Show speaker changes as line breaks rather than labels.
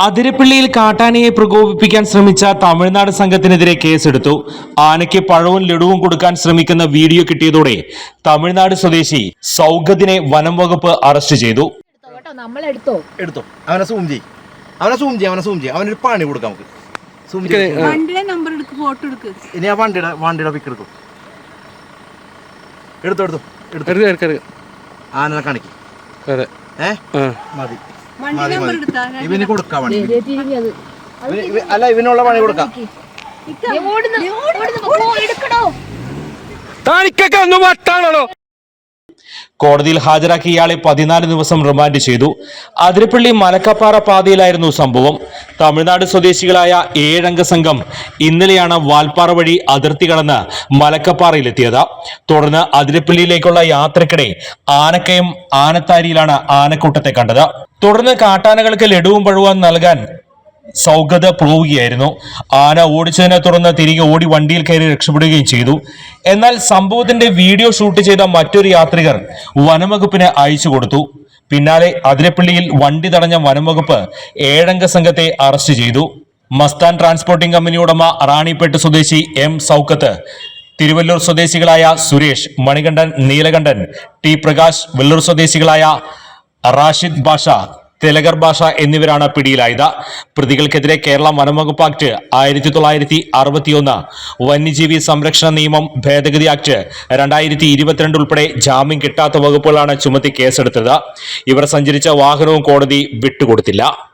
അതിരപ്പള്ളിയിൽ കാട്ടാനയെ പ്രകോപിപ്പിക്കാൻ ശ്രമിച്ച തമിഴ്നാട് സംഘത്തിനെതിരെ കേസെടുത്തു. ആനയ്ക്ക് പഴവും ലഡുവും കൊടുക്കാൻ ശ്രമിക്കുന്ന വീഡിയോ കിട്ടിയതോടെ തമിഴ്നാട് സ്വദേശി സൗഗതിനെ വനം വകുപ്പ് അറസ്റ്റ് ചെയ്തു.
എടുത്തോ.
അവനെ സൂം ചെയ് അവനെ സൂം ചെയ്യും അവനെ സൂം ചെയ്യും. അവനൊരു പണി കൊടുക്കാം നമുക്ക്. സൂം ചെയ്ത്
വണ്ടിയുടെ നമ്പർ എടുക്ക് ഫോട്ടോ എടുക്ക്.
ഇനി ആ വണ്ടിയുടെ വണ്ടിയുടെ പിക്ക് എടുത്തു എടുത്തോ എടുത്തോ. എടുത്തു.
എടുക്ക എടുക്ക എടുക്ക.
ആനനെ കാണിക്കും.
അതെ.
ഏ? മതി. മതി മതി ഇവന് കൊടുക്കാം ഇവ- അല്ല ഇവനുള്ള പണി കൊടുക്കാം.
താനിക്കൊക്കെ ഒന്ന്
കോടതിയിൽ ഹാജരാക്കി ഇയാളെ പതിനാല് ദിവസം റിമാൻഡ് ചെയ്തു. അതിരപ്പള്ളി മലക്കപ്പാറ പാതയിലായിരുന്നു സംഭവം. തമിഴ്നാട് സ്വദേശികളായ ഏഴംഗ സംഘം ഇന്നലെയാണ് വാൽപ്പാറ വഴി അതിർത്തി കടന്ന് മലക്കപ്പാറയിലെത്തിയത്. തുടർന്ന് അതിരപ്പള്ളിയിലേക്കുള്ള യാത്രക്കിടെ ആനക്കയം ആനത്താരിയിലാണ് ആനക്കൂട്ടത്തെ കണ്ടത്. തുടർന്ന് കാട്ടാനകൾക്ക് ലഡുവും പഴുവാൻ നൽകാൻ സൗഗത പോവുകയായിരുന്നു. ആന ഓടിച്ചതിനെ തുടർന്ന് തിരികെ ഓടി വണ്ടിയിൽ കയറി രക്ഷപ്പെടുകയും ചെയ്തു. എന്നാൽ സംഭവത്തിന്റെ വീഡിയോ ഷൂട്ട് ചെയ്ത മറ്റൊരു യാത്രികർ വനംവകുപ്പിന് അയച്ചു കൊടുത്തു. പിന്നാലെ അതിരപ്പള്ളിയിൽ വണ്ടി തടഞ്ഞ വനംവകുപ്പ് ഏഴംഗ സംഘത്തെ അറസ്റ്റ് ചെയ്തു. മസ്താൻ ട്രാൻസ്പോർട്ടിംഗ് കമ്പനി ഉടമ റാണിപ്പേട്ട് സ്വദേശി എം സൗക്കത്ത് തിരുവല്ലൂർ സ്വദേശികളായ സുരേഷ് മണികണ്ഠൻ നീലകണ്ഠൻ ടി പ്രകാശ് വെള്ളൂർ സ്വദേശികളായ റാഷിദ് ബാഷ തിലകർ ഭാഷ എന്നിവരാണ് പിടിയിലായത്. പ്രതികൾക്കെതിരെ കേരള വനംവകുപ്പ് ആക്ട് ആയിരത്തി തൊള്ളായിരത്തി അറുപത്തിയൊന്ന് വന്യജീവി സംരക്ഷണ നിയമം ഭേദഗതി ആക്ട് രണ്ടായിരത്തി ഇരുപത്തിരണ്ട് ഉൾപ്പെടെ ജാമ്യം കിട്ടാത്ത വകുപ്പുകളാണ് ചുമത്തി കേസെടുത്തത്. ഇവർ സഞ്ചരിച്ച വാഹനവും കോടതി വിട്ടുകൊടുത്തില്ല.